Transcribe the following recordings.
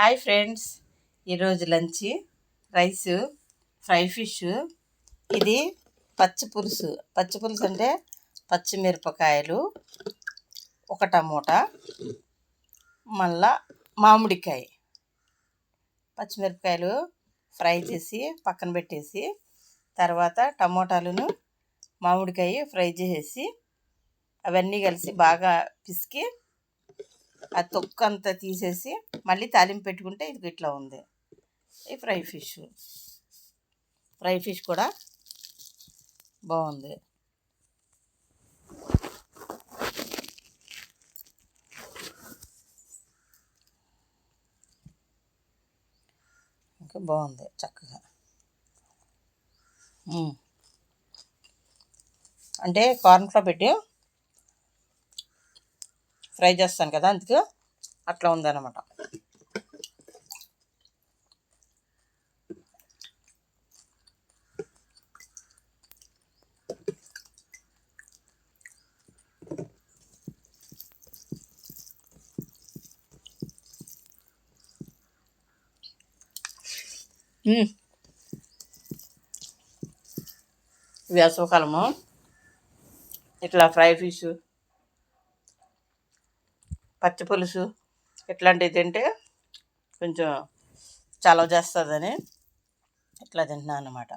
Hi friends. ఈరోజు lunch rice fry fish. ఇది పచ్చి పులుసు. పచ్చి పులుసు అంటే పచ్చిమిరపకాయలు ఒక టమోటా మళ్ళా మామిడికాయ. పచ్చిమిరపకాయలు ఫ్రై చేసి పక్కన పెట్టేసి తర్వాత టమోటాలను మామిడికాయ ఫ్రై చేసేసి అవన్నీ కలిసి బాగా పిసికి ఆ తొక్కు అంతా తీసేసి మళ్ళీ తాలింపు పెట్టుకుంటే ఇది ఇట్లా ఉంది. ఈ ఫ్రై ఫిష్. ఫ్రై ఫిష్ కూడా బాగుంది. ఇంకా బాగుంది చక్కగా. అంటే కార్న్ఫ్లో పెట్టి. ఫ్రై చేస్తాను కదా అందుకే అట్లా ఉందన్నమాట. వేసవకాలము. ఇట్లా ఫ్రై ఫిష్ పచ్చి పులుసు ఇట్లాంటివి తింటే కొంచెం చలవ చేస్తుందని ఇట్లా తింటున్నాను అనమాట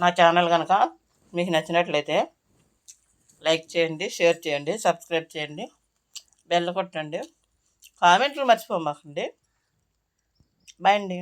నా ఛానల్ కనుక మీకు నచ్చినట్లయితే లైక్ చేయండి షేర్ చేయండి సబ్స్క్రైబ్ చేయండి బెల్ కొట్టండి కామెంట్లు మర్చిపోమాకండి. బాయ్ అండి.